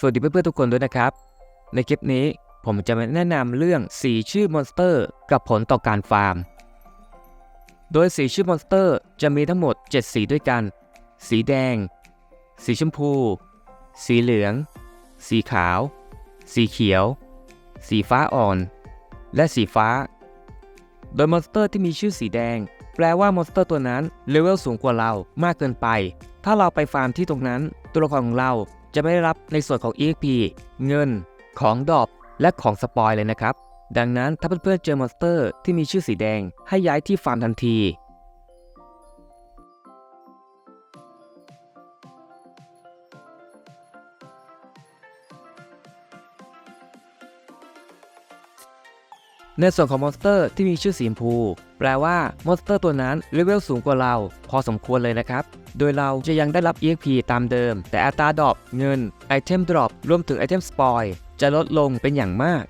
สวัสดีเพื่อนๆทุกคนด้วยนะครับ ในคลิปนี้ผมจะมาแนะนำเรื่อง4ชื่อมอนสเตอร์กับผลต่อการฟาร์ม โดย4ชื่อมอนสเตอร์จะมีทั้งหมด 7 สีด้วยกัน สีแดง สีชมพู สีเหลือง สีขาว สีเขียว สีฟ้าอ่อน และสีฟ้า โดยมอนสเตอร์ที่มีชื่อสีแดง แปลว่ามอนสเตอร์ตัวนั้นเลเวลสูงกว่าเรามากเกินไป ถ้าเราไปฟาร์มที่ตรงนั้นตัวละครของเรา จะไม่ได้รับในส่วนของ EXP เงิน ของดอปและของสปอยเลยนะครับ ดังนั้นถ้าเพื่อนๆเจอมอนสเตอร์ที่มีชื่อสีแดงให้ย้ายที่ฟาร์มทันทีในส่วนของมอนสเตอร์ที่มีชื่อสีชมพู แปลว่ามอนสเตอร์ตัวนั้นเลเวลสูงกว่าเรา พอสมควรเลยนะครับ โดยเราจะยังได้รับ EXP ตามเดิม แต่อัตราดรอปเงินไอเทมดรอปรวมถึงไอเทมสปอยจะลดลงเป็นอย่างมาก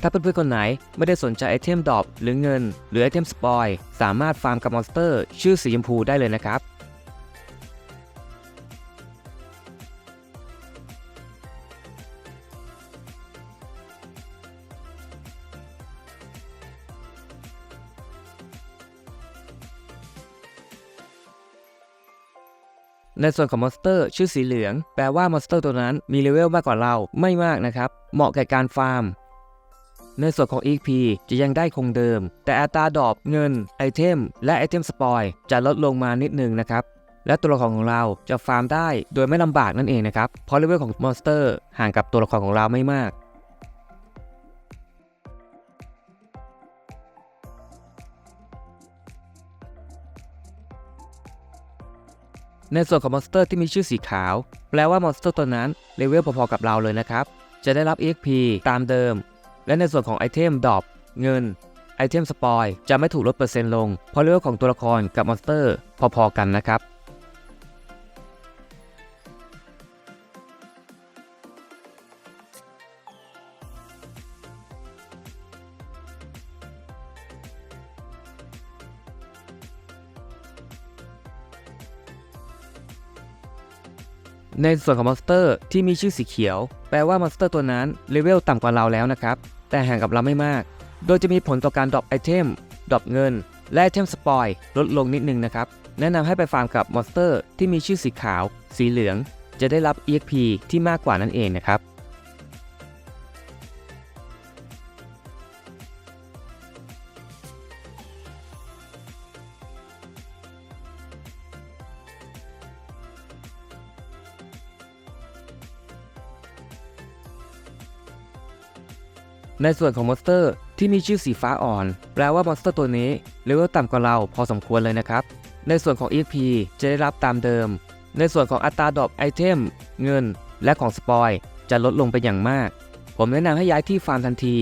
ถ้าเพื่อนๆคนไหนไม่ได้สนใจไอเทมดรอปหรือเงิน หรือไอเทมสปอยสามารถฟาร์มกับมอนสเตอร์ ชื่อสีชมพูได้เลยนะครับ ในส่วนของมอนสเตอร์ชื่อสีเหลือง แปลว่ามอนสเตอร์ตัวนั้นมีเลเวลมากกว่าเราไม่มากนะครับ เหมาะแก่การฟาร์ม ในส่วนของ EP จะยังได้คงเดิม แต่อัตราดรอปเงินไอเทมและไอเทมสปอยจะลดลงมานิดนึงนะครับ และตัวละครของเราจะฟาร์มได้โดยไม่ลำบากนั่นเองนะครับเพราะเลเวลของมอนสเตอร์ห่างกับตัวละครของเราไม่มาก ในส่วนของมอนสเตอร์ที่มีชื่อสีขาว แปลว่ามอนสเตอร์ตัวนั้นเลเวลพอๆกับเราเลยนะครับ จะได้รับ EXP ตามเดิม และในส่วนของไอเทมดรอปเงินไอเทมสปอยจะไม่ถูกลดเปอร์เซ็นต์ลงเพราะเลเวลของตัวละครกับมอนสเตอร์พอๆกันนะครับ ในส่วนของมอนสเตอร์ที่มีชื่อสีเขียว แปลว่ามอนสเตอร์ตัวนั้นเลเวลต่ำกว่าเราแล้วนะครับ แต่ห่างกับเราไม่มาก โดยจะมีผลต่อการดรอปไอเทมดรอปเงิน และไอเทมสปอยลดลงนิดนึงนะครับ แนะนำให้ไปฟาร์มกับมอนสเตอร์ที่มีชื่อสีขาว สีเหลือง จะได้รับ EXP ที่มากกว่านั่นเองนะครับ ในส่วนของมอนสเตอร์ที่มีชื่อสีฟ้าอ่อน แปลว่ามอนสเตอร์ตัวนี้เลเวลต่ำกว่าเราพอสมควรเลยนะครับ ในส่วนของ EXP จะได้รับตามเดิม ในส่วนของอัตราดรอปไอเทมเงิน และของสปอยจะลดลงไปอย่างมาก ผมแนะนำให้ย้ายที่ฟาร์มทันที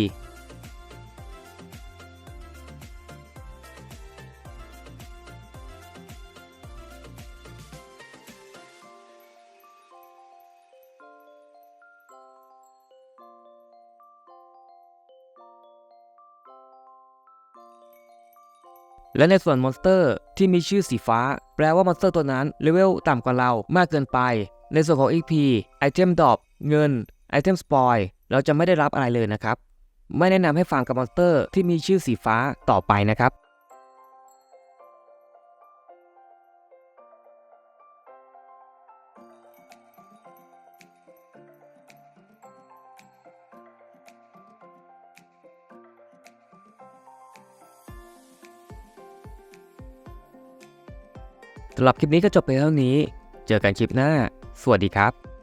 และในส่วนมอนสเตอร์ที่มีชื่อสีฟ้า แปลว่ามอนสเตอร์ตัวนั้นเลเวลต่ำกว่าเรามากเกินไป ในส่วนของ EP ไอเทมดรอปเงินไอเทมสปอยเราจะไม่ได้รับอะไรเลยนะครับ ไม่แนะนำให้ฟังกับมอนสเตอร์ที่มีชื่อสีฟ้าต่อไปนะครับ สำหรับคลิปนี้ก็จบไปเท่านี้ เจอกันคลิปหน้า สวัสดีครับ